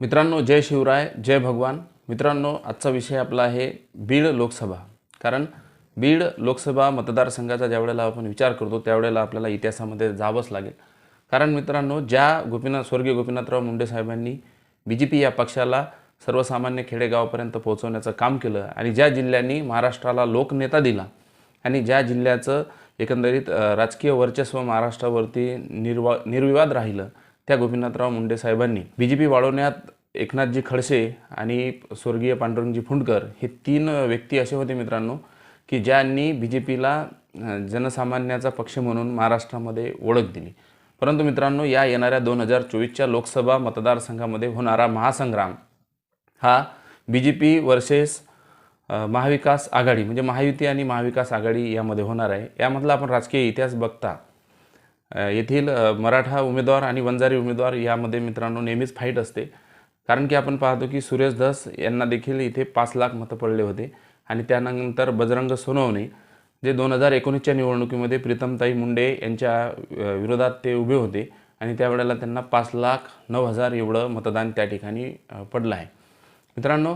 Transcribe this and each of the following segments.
मित्रांनो जय शिवराय जय भगवान. मित्रांनो आजचा विषय आपला आहे बीड लोकसभा. कारण बीड लोकसभा मतदारसंघाचा ज्यावेळेला आपण विचार करतो त्यावेळेला आपल्याला इतिहासामध्ये जावंच लागेल. कारण मित्रांनो ज्या गोपीनाथ स्वर्गीय गोपीनाथराव मुंडे साहेबांनी बी जे पी या पक्षाला सर्वसामान्य खेडेगावापर्यंत पोहोचवण्याचं काम केलं आणि ज्या जिल्ह्यांनी महाराष्ट्राला लोकनेता दिला आणि ज्या जिल्ह्याचं एकंदरीत राजकीय वर्चस्व महाराष्ट्रावरती निर्वा निर्विवाद राहिलं त्या गोपीनाथराव मुंडे साहेबांनी. बी जे पी वाढवण्यात एकनाथजी खडसे आणि स्वर्गीय पांडुरंगजी फुंडकर हे तीन व्यक्ती असे होते मित्रांनो की ज्यांनी बी जे पीला जनसामान्याचा पक्ष म्हणून महाराष्ट्रामध्ये ओळख दिली. परंतु मित्रांनो या येणाऱ्या दोन हजार चोवीसच्या लोकसभा मतदारसंघामध्ये होणारा महासंग्राम हा बी जे पी वर्सेस महाविकास आघाडी म्हणजे महायुती आणि महाविकास आघाडी यामध्ये होणार आहे. यामधला आपण राजकीय इतिहास बघता. येथील मराठा उमेदवार आणि वंजारी उमेदवार यामध्ये मित्रांनो नेहमीच फाईट असते. कारण की आपण पाहतो की सुरेश धस यांना देखील इथे पाच लाख मतं पडले होते. आणि त्यानंतर बजरंग सोनवणे जे दोन हजार एकोणीसच्या निवडणुकीमध्ये प्रीतमताई मुंडे यांच्या विरोधात ते उभे होते. आणि त्यावेळेला त्यांना पाच लाख नऊ हजार एवढं मतदान त्या ठिकाणी पडलं आहे. मित्रांनो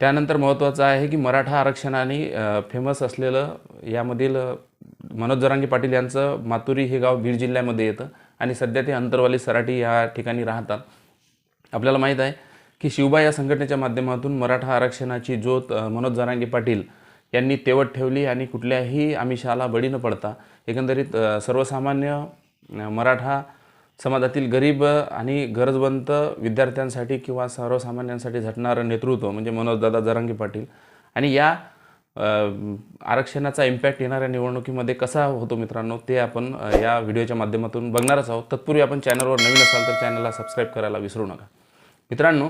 त्यानंतर महत्त्वाचं आहे की मराठा आरक्षणाने फेमस असलेलं यामधील मनोज जरांगे पाटील यांचं मातुरी हे गाव बीड जिल्ह्यामध्ये येतं आणि सध्या ते अंतरवाली सराटी या ठिकाणी राहतात. आपल्याला माहीत आहे की शिवबा या संघटनेच्या माध्यमातून मराठा आरक्षणाची ज्योत मनोज जरांगे पाटील यांनी तेवट ठेवली आणि कुठल्याही आमिषाला बळी न पडता एकंदरीत सर्वसामान्य मराठा समाजातील गरीब आणि गरजवंत विद्यार्थ्यांसाठी किंवा सर्वसामान्यांसाठी झटणारं नेतृत्व म्हणजे मनोजदादा जरांगे पाटील आणि या आरक्षणाचा इम्पॅक्ट येणाऱ्या निवडणुकीमध्ये कसा होतो मित्रांनो ते आपण या व्हिडिओच्या माध्यमातून बघणारच आहोत. तत्पूर्वी आपण चॅनलवर नवीन असाल तर चॅनलला सबस्क्राईब करायला विसरू नका. मित्रांनो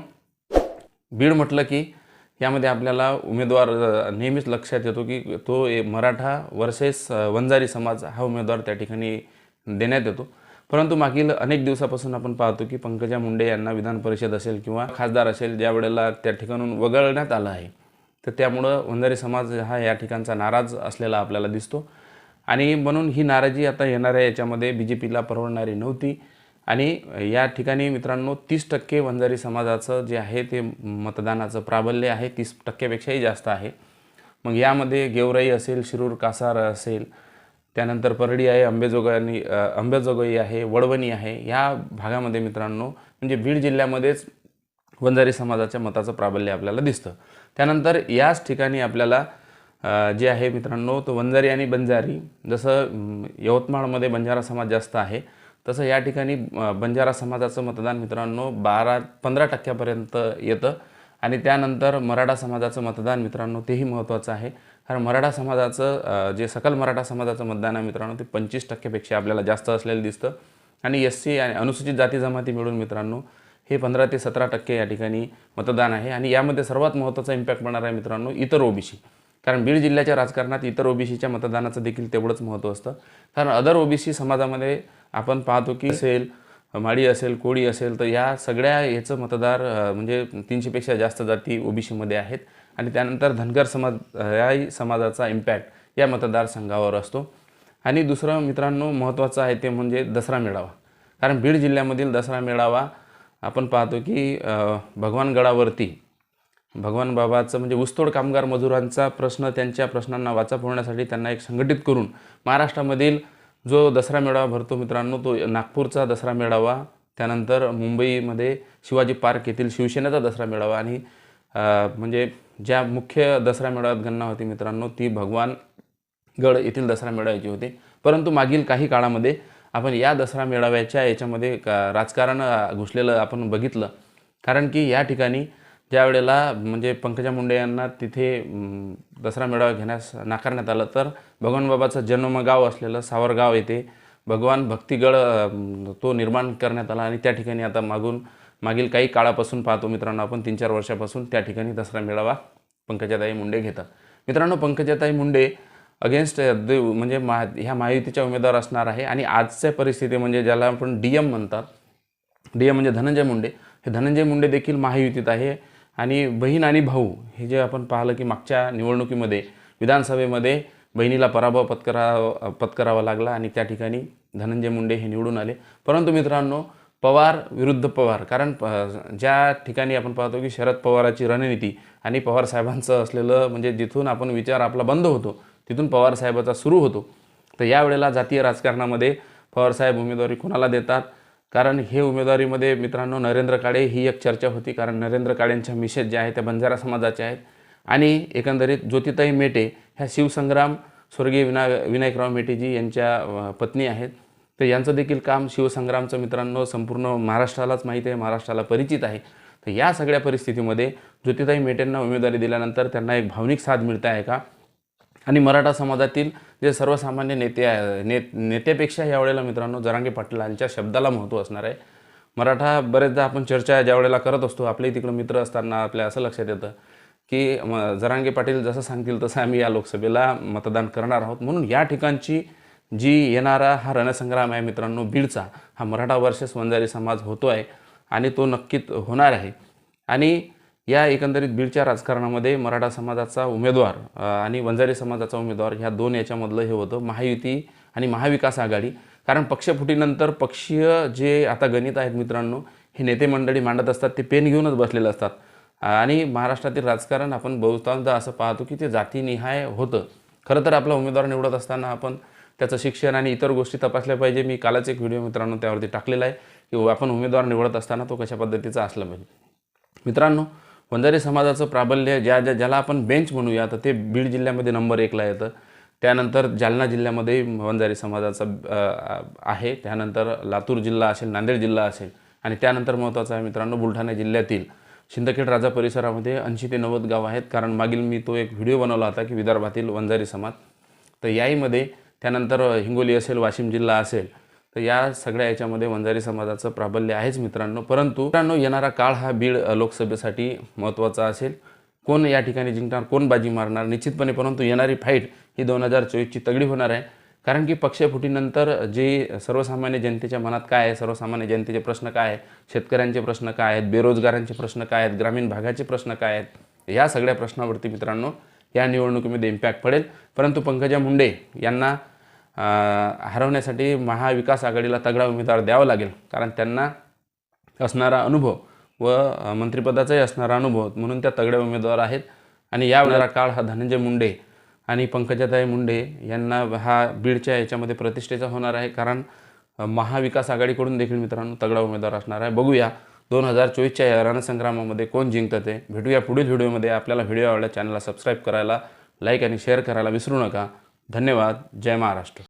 बीड म्हटलं की यामध्ये आपल्याला उमेदवार नेहमीच लक्षात येतो की तो ए- मराठा वर्सेस वंजारी समाज हा उमेदवार त्या ठिकाणी देण्यात येतो. परंतु मागील अनेक दिवसापासून आपण पाहतो की पंकजा मुंडे यांना विधान परिषद असेल किंवा खासदार असेल ज्या वेळेला त्या ठिकाणून वगळण्यात आलं आहे. तर त्यामुळं वंजारी समाज हा या ठिकाणचा नाराज असलेला आपल्याला दिसतो. आणि म्हणून ही नाराजी आता येणाऱ्या याच्यामध्ये बी जे पीला परवडणारी नव्हती. आणि या ठिकाणी मित्रांनो तीस टक्के वंजारी समाजाचं जे आहे ते मतदानाचं प्राबल्य आहे तीस टक्क्यापेक्षाही जास्त आहे. मग यामध्ये गेवराई असेल शिरूर कासार असेल त्यानंतर परडी आहे अंबेजोगाई अंबेजोगाई आहे वडवणी आहे. या भागामध्ये मित्रांनो म्हणजे बीड जिल्ह्यामध्येच वंजारी समाजाच्या मताचं प्राबल्य आपल्याला दिसतं. त्यानंतर याच ठिकाणी आपल्याला जे आहे मित्रांनो तो वंजारी आणि बंजारी जसं यवतमाळमध्ये बंजारा समाज जास्त आहे तसं या ठिकाणी बंजारा समाजाचं मतदान मित्रांनो बारा पंधरा टक्क्यापर्यंत येतं. आणि त्यानंतर मराठा समाजाचं मतदान मित्रांनो तेही महत्त्वाचं आहे. कारण मराठा समाजाचं जे सकल मराठा समाजाचं मतदान आहे मित्रांनो ते पंचवीस टक्क्यापेक्षा आपल्याला जास्त असलेलं दिसतं. आणि एस सी आणि अनुसूचित जाती जमाती मिळून मित्रांनो हे पंधरा ते सतरा टक्के या ठिकाणी मतदान आहे. आणि यामध्ये सर्वात महत्त्वाचा इम्पॅक्ट पडणार आहे मित्रांनो इतर ओबीसी. कारण बीड जिल्ह्याच्या राजकारणात इतर ओबीसीच्या मतदानाचं देखील तेवढंच महत्त्व असतं. कारण अदर ओबीसी समाजामध्ये आपण पाहतो की असेल माडी असेल कोळी असेल तर या सगळ्या याचं मतदार म्हणजे तीनशेपेक्षा जास्त जाती ओबीसीमध्ये आहेत. आणि त्यानंतर धनगर समाज याही समाजाचा इम्पॅक्ट या मतदारसंघावर असतो. आणि दुसरं मित्रांनो महत्त्वाचं आहे ते म्हणजे दसरा मेळावा. कारण बीड जिल्ह्यामधील दसरा मेळावा आपण पाहतो की भगवानगडावरती भगवान बाबाचं म्हणजे ऊसतोड कामगार मजुरांचा प्रश्न त्यांच्या प्रश्नांना वाचा फोडण्यासाठी त्यांना एक संघटित करून महाराष्ट्रामधील जो दसरा मेळावा भरतो मित्रांनो तो नागपूरचा दसरा मेळावा त्यानंतर मुंबईमध्ये शिवाजी पार्क येथील शिवसेनेचा दसरा मेळावा आणि म्हणजे ज्या मुख्य दसरा मेळाव्यात गणना होती मित्रांनो ती भगवान गड येथील दसरा मेळाव्याची होती. परंतु मागील काही काळामध्ये आपण या दसरा मेळाव्याच्या याच्यामध्ये का राजकारण घुसलेलं आपण बघितलं. कारण की या ठिकाणी ज्या वेळेला म्हणजे पंकजा मुंडे यांना तिथे दसरा मेळावा घेण्यास नाकारण्यात आलं तर भगवान बाबाचं जन्मगाव असलेलं सावरगाव येथे भगवान भक्तिगड तो निर्माण करण्यात आला आणि त्या ठिकाणी आता मागून मागील काही काळापासून पाहतो मित्रांनो आपण तीन चार वर्षापासून त्या ठिकाणी दसरा मेळावा पंकजाताई मुंडे घेतात. मित्रांनो पंकजाताई मुंडे अगेन्स्ट म्हणजे मा ह्या महायुतीच्या उमेदवार असणार आहे. आणि आजच्या परिस्थिती म्हणजे ज्याला आपण डी एम म्हणतात. डी एम म्हणजे धनंजय मुंडे. हे धनंजय मुंडे देखील महायुतीत आहे. आणि बहीण आणि भाऊ हे जे आपण पाहिलं की मागच्या निवडणुकीमध्ये विधानसभेमध्ये बहिणीला पराभव पत्करा पत्करावा लागला आणि त्या ठिकाणी धनंजय मुंडे हे निवडून आले. परंतु मित्रांनो पवार विरुद्ध पवार कारण प- ज्या ठिकाणी आपण पाहतो की शरद पवाराची रणनीती आणि पवार साहेबांचं असलेलं म्हणजे जिथून आपण विचार आपला बंद होतो तिथून पवारसाहेबाचा सुरू होतो. तर यावेळेला जातीय राजकारणामध्ये पवारसाहेब उमेदवारी कोणाला देतात? कारण हे उमेदवारीमध्ये मित्रांनो नरेंद्र काळे ही एक चर्चा होती. कारण नरेंद्र काळेंच्या मिसेस ज्या आहेत त्या बंजारा समाजाच्या आहेत. आणि एकंदरीत ज्योतिताई मेटे ह्या शिवसंग्राम स्वर्गीय विना विनायकराव मेटेजी यांच्या पत्नी आहेत. तर यांचं देखील काम शिवसंग्रामचं मित्रांनो संपूर्ण महाराष्ट्रालाच माहीत आहे महाराष्ट्राला परिचित आहे. तर या सगळ्या परिस्थितीमध्ये ज्योतिताई मेटेंना उमेदवारी दिल्यानंतर त्यांना एक भावनिक साथ मिळत आहे का? आणि मराठा समाजातील जे सर्वसामान्य नेते आहे ने नेत्यापेक्षा यावेळेला मित्रांनो जरांगे पाटलांच्या शब्दाला महत्त्व असणार आहे. मराठा बरेचदा आपण चर्चा ज्या वेळेला करत असतो आपले तिकडं मित्र असताना आपल्या असं लक्षात येतं की म जरांगे पाटील जसं सांगतील तसं आम्ही या लोकसभेला मतदान करणार आहोत. म्हणून या ठिकाणची जी येणारा हा रणसंग्राम आहे मित्रांनो बीडचा हा मराठा वर्सेस वंजारी समाज होतो आहे आणि तो नक्कीच होणार आहे. आणि या एकंदरीत बीडच्या राजकारणामध्ये मराठा समाजाचा उमेदवार आणि वंजारी समाजाचा उमेदवार ह्या दोन याच्यामधलं हे होतं महायुती आणि महाविकास आघाडी. कारण पक्षफुटीनंतर पक्षीय जे आता गणित आहेत मित्रांनो हे नेते मंडळी मांडत असतात ते पेन घेऊनच बसलेले असतात. आणि महाराष्ट्रातील राजकारण आपण बहुतांशदा असं पाहतो की ते जातीनिहाय होतं. खरं तर आपला उमेदवार निवडत असताना आपण त्याचं शिक्षण आणि इतर गोष्टी तपासल्या पाहिजे. मी कालच एक व्हिडिओ मित्रांनो त्यावरती टाकलेला आहे की आपण उमेदवार निवडत असताना तो कशा पद्धतीचा असला पाहिजे. मित्रांनो वंजारी समाजाचं प्राबल्य ज्या ज्या ज्याला आपण बेंच म्हणूया तर ते बीड जिल्ह्यामध्ये नंबर एकला येतं. त्यानंतर जालना जिल्ह्यामध्ये वंजारी समाजाचा आहे. त्यानंतर लातूर जिल्हा असेल नांदेड जिल्हा असेल. आणि त्यानंतर महत्त्वाचं आहे मित्रांनो बुलढाणा जिल्ह्यातील शिंदखेड राजा परिसरामध्ये ऐंशी ते नव्वद गाव आहेत. कारण मागील मी तो एक व्हिडिओ बनवला होता की विदर्भातील वंजारी समाज. तर याहीमध्ये त्यानंतर हिंगोली असेल वाशिम जिल्हा असेल तर या सगळ्या याच्यामध्ये वंजारी समाजाचं प्राबल्य आहेच मित्रांनो. परंतु मित्रांनो येणारा काळ हा बीड लोकसभेसाठी महत्त्वाचा असेल. कोण या ठिकाणी जिंकणार कोण बाजी मारणार निश्चितपणे परंतु येणारी फाईट ही दोन हजार चोवीसची तगडी होणार आहे. कारण की पक्षफुटीनंतर जे सर्वसामान्य जनतेच्या मनात काय आहे सर्वसामान्य जनतेचे प्रश्न काय आहेत शेतकऱ्यांचे प्रश्न काय आहेत बेरोजगारांचे प्रश्न काय आहेत ग्रामीण भागाचे प्रश्न काय आहेत या सगळ्या प्रश्नावरती मित्रांनो या निवडणुकीमध्ये इम्पॅक्ट पडेल. परंतु पंकजा मुंडे यांना हरवण्यासाठी महाविकास आघाडीला तगडा उमेदवार द्यावा लागेल. कारण त्यांना असणारा अनुभव व मंत्रिपदाचाही असणारा अनुभव म्हणून त्या तगड्या उमेदवार आहेत. आणि या वेळेला काळ हा धनंजय मुंडे आणि पंकजाताई मुंडे यांना हा बीडच्या याच्यामध्ये प्रतिष्ठेचा होणार आहे. कारण महाविकास आघाडीकडून देखील मित्रांनो तगडा उमेदवार असणार आहे. बघूया दोन हजार चोवीसच्या या रणसंग्रामामध्ये कोण जिंकतं ते. भेटूया पुढील व्हिडिओमध्ये. आपल्याला व्हिडिओ आवडला चॅनलला सबस्क्राईब करायला लाईक आणि शेअर करायला विसरू नका. धन्यवाद. जय महाराष्ट्र.